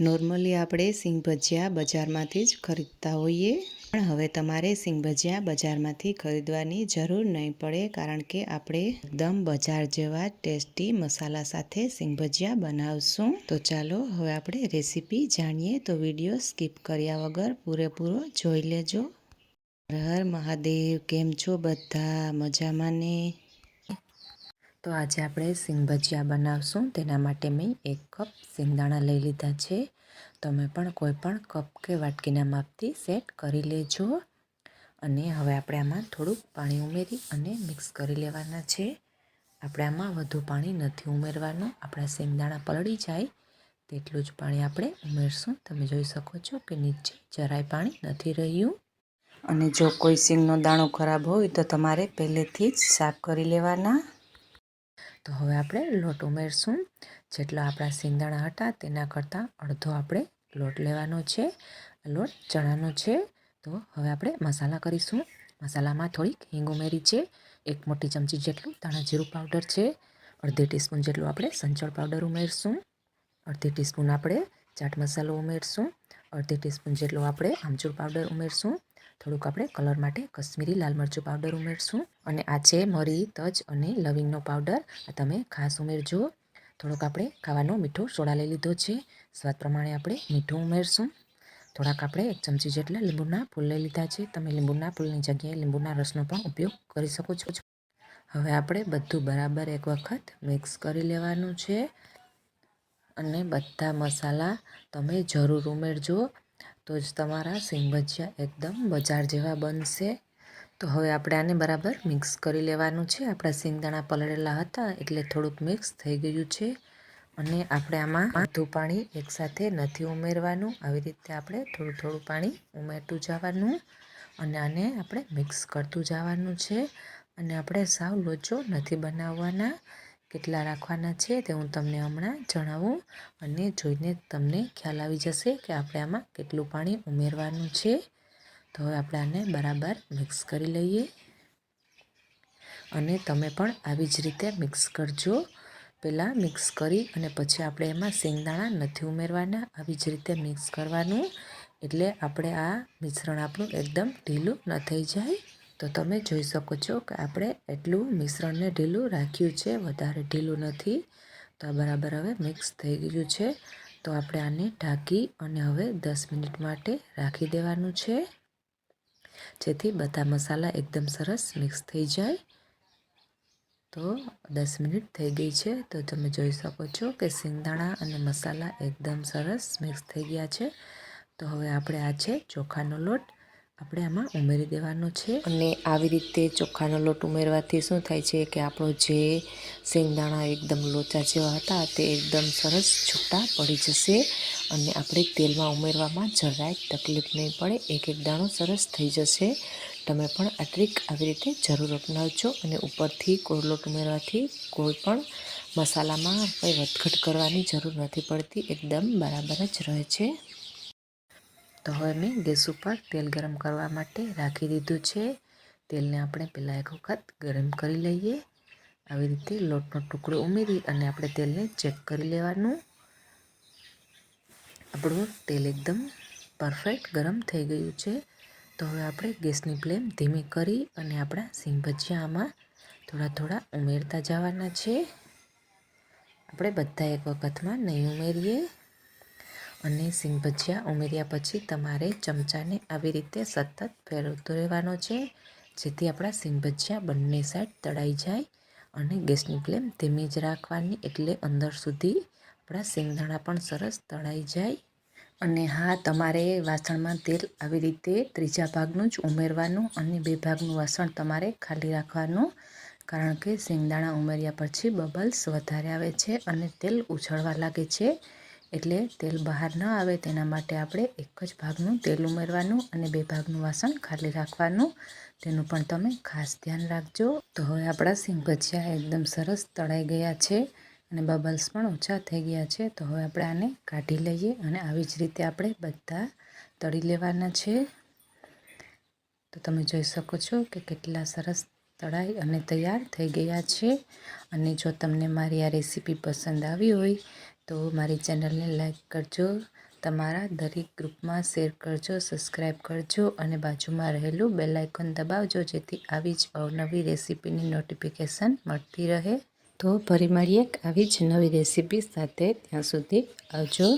Normally આપણે સિંગ ભજીયા બજારમાંથી જ ખરીદતા હોઈએ, પણ હવે તમારે સિંગ ભજીયા બજારમાંથી ખરીદવાની જરૂર નહીં પડે કારણ કે આપણે એકદમ બજાર જેવા ટેસ્ટી મસાલા સાથે સિંગ ભજીયા બનાવશું. તો ચાલો હવે આપણે રેસીપી જાણીએ તો વીડિયો સ્કીપ કર્યા વગર પૂરેપૂરો જોઈ લેજો. હર મહાદેવ, કેમ છો બધા? મજામાં ને તો આજે આપણે સિંગ ભજીયા બનાવશું. તેના માટે મેં એક કપ સિંગદાણા લઈ લીધા છે. તમે પણ કોઈ પણ કપ કે વાટકીના માપથી સેટ કરી લેજો. અને હવે આપણે આમાં થોડુંક પાણી ઉમેરી અને મિક્સ કરી લેવાના છે. આપણે આમાં વધુ પાણી નથી ઉમેરવાનું. આપણા સિંગદાણા પલળી જાય. તેટલું જ પાણી આપણે ઉમેરશું. તમે જોઈ શકો છો કે નીચે જરાય પાણી નથી રહ્યું. અને જો કોઈ સિંગનો દાણો ખરાબ હોય તો તમારે પહેલેથી જ સાફ કરી લેવાના. તો હવે આપણે લોટ ઉમેરશું. જેટલા આપણા સિંગદાણા હતા તેના કરતાં અડધો આપણે લોટ લેવાનો છે. લોટ ચણાનો છે. તો હવે આપણે મસાલા કરીશું. મસાલામાં થોડીક હિંગ ઉમેરી છે. એક મોટી ચમચી જેટલું ધાણા જીરું પાવડર છે. અડધી ટીસ્પૂન જેટલું આપણે સંચળ પાવડર ઉમેરશું. અડધી ટીસ્પૂન આપણે ચાટ મસાલો ઉમેરશું. અડધી ટીસ્પૂન જેટલું આપણે આમચૂર પાવડર ઉમેરશું. થોડુંક આપણે કલર માટે કશ્મીરી લાલ મરચું પાવડર ઉમેરશું. અને આ છે મરી, તજ અને લવિંગનો પાવડર આ તમે ખાસ ઉમેરજો. થોડોક આપણે ખાવાનો મીઠો સોડા લઈ લીધો છે. સ્વાદ પ્રમાણે આપણે મીઠું ઉમેરશું. થોડાક આપણે એક ચમચી જેટલા લીંબુના ફૂલ લઈ લીધા છે. તમે લીંબુના ફૂલની જગ્યાએ લીંબુના રસનો પણ ઉપયોગ કરી શકો છો. હવે આપણે બધું બરાબર એક વખત મિક્સ કરી લેવાનું છે. અને બધા મસાલા તમે જરૂર ઉમેરજો. તો જ તમારા સિંગ એકદમ બજાર જેવા બનશે. તો હવે આપણે આને બરાબર મિક્સ કરી લેવાનું છે. આપણા સિંગદાણા પલળેલા હતા એટલે થોડુંક મિક્સ થઈ ગયું છે. અને આપણે આમાં બધું પાણી એકસાથે નથી ઉમેરવાનું. આવી રીતે આપણે થોડું થોડું પાણી ઉમેરતું જવાનું અને આને આપણે મિક્સ કરતું જવાનું છે. અને આપણે સાવ લોચો નથી બનાવવાના. કેટલા રાખવાના છે તે હું તમને હમણાં જણાવું અને જોઈને તમને ખ્યાલ આવી જશે કે આપણે આમાં કેટલું પાણી ઉમેરવાનું છે. તો હવે આપણે આને બરાબર મિક્સ કરી લઈએ. અને તમે પણ આવી જ રીતે મિક્સ કરજો. પહેલાં મિક્સ કરી અને પછી આપણે એમાં શેંગદાણા નથી ઉમેરવાના. આવી જ રીતે મિક્સ કરવાનું. એટલે આપણે આ મિશ્રણ આપણું એકદમ ઢીલું ન થઈ જાય. તો તમે જોઈ શકો છો કે આપણે એટલું મિશ્રણને ઢીલું રાખ્યું છે, વધારે ઢીલું નથી. તો આ બરાબર હવે મિક્સ થઈ ગયું છે. તો આપણે આને ઢાંકી અને હવે દસ મિનિટ માટે રાખી દેવાનું છે. જેથી બધા મસાલા એકદમ સરસ મિક્સ થઈ જાય. તો દસ મિનિટ થઈ ગઈ છે. તો તમે જોઈ શકો છો કે સિંગદાણા અને મસાલા એકદમ સરસ મિક્સ થઈ ગયા છે. તો હવે આપણે આ છે ચોખાનો લોટ. આપણે આમાં ઉમેરી દેવાનો છે. અને આવી રીતે ચોખાનો લોટ ઉમેરવાથી શું થાય છે કે આપણો જે શેંગદાણા એકદમ લોચા જેવા હતા તે એકદમ સરસ છૂટા પડી જશે અને આપણે તેલમાં ઉમેરવામાં જરાય તકલીફ નહીં પડે. એક એક દાણો સરસ થઈ જશે. તમે પણ આ ટ્રીક આવી રીતે જરૂર અપનાવજો અને ઉપરથી કોઈ લોટ ઉમેરવાથી કોઈ પણ મસાલામાં કંઈ વધઘટ કરવાની જરૂર નથી પડતી. એકદમ બરાબર જ રહે છે. તો હવે મેં ગેસ ઉપર તેલ ગરમ કરવા માટે રાખી દીધું છે. તેલને આપણે પહેલાં એક વખત ગરમ કરી લઈએ. આવી રીતે લોટનો ટુકડો ઉમેરી અને આપણે તેલને ચેક કરી લેવાનું. આપણું તેલ એકદમ પરફેક્ટ ગરમ થઈ ગયું છે. તો હવે આપણે ગેસની ફ્લેમ ધીમી કરી અને આપણા સિંગ ભજીયા આમાં થોડા થોડા ઉમેરતા જવાના છે. આપણે બધા એક વખતમાં નહીં ઉમેરીએ. અને સિંગ ભજીયા ઉમેર્યા પછી તમારે ચમચાને આવી રીતે સતત ફેરવતો રહેવાનો છે, જેથી આપણા સિંગ ભજીયા બંને સાઈડ તળાઈ જાય અને ગેસની ફ્લેમ ધીમી જ રાખવાની એટલે અંદર સુધી આપણા સિંગદાણા પણ સરસ તળાઈ જાય. અને હા, તમારે વાસણમાં તેલ આવી રીતે ત્રીજા ભાગનું જ ઉમેરવાનું અને બે ભાગનું વાસણ તમારે ખાલી રાખવાનું, કારણ કે સિંગદાણા ઉમેર્યા પછી બબલ્સ વધારે આવે છે અને તેલ ઉછળવા લાગે છે. એટલે તેલ બહાર ન આવે તેના માટે આપણે એક જ ભાગનું તેલ ઉમેરવાનું અને બે ભાગનું વાસણ ખાલી રાખવાનું. તેનું પણ તમે ખાસ ધ્યાન રાખજો. તો હવે આપણા સિંગ ભજીયા એકદમ સરસ તળાઈ ગયા છે અને બબલ્સ પણ ઓછા થઈ ગયા છે. તો હવે આપણે આને કાઢી લઈએ અને આવી જ રીતે આપણે બધા તળી લેવાના છે. તો તમે જોઈ શકો છો કે કેટલા સરસ તળાઈ અને તૈયાર થઈ ગયા છે. અને જો તમને મારી આ રેસીપી પસંદ આવી હોય, તો મારી ચેનલને લાઈક કરજો, તમારા દરેક ગ્રુપમાં શેર કરજો, સબસ્ક્રાઈબ કરજો અને બાજુમાં રહેલું બેલ આઇકોન દબાવજો, જેથી આવી જ અવનવી રેસીપીની નોટિફિકેશન મળતી રહે. તો ફરી મળીએ આવી જ નવી રેસીપી સાથે ત્યાં સુધી આવજો.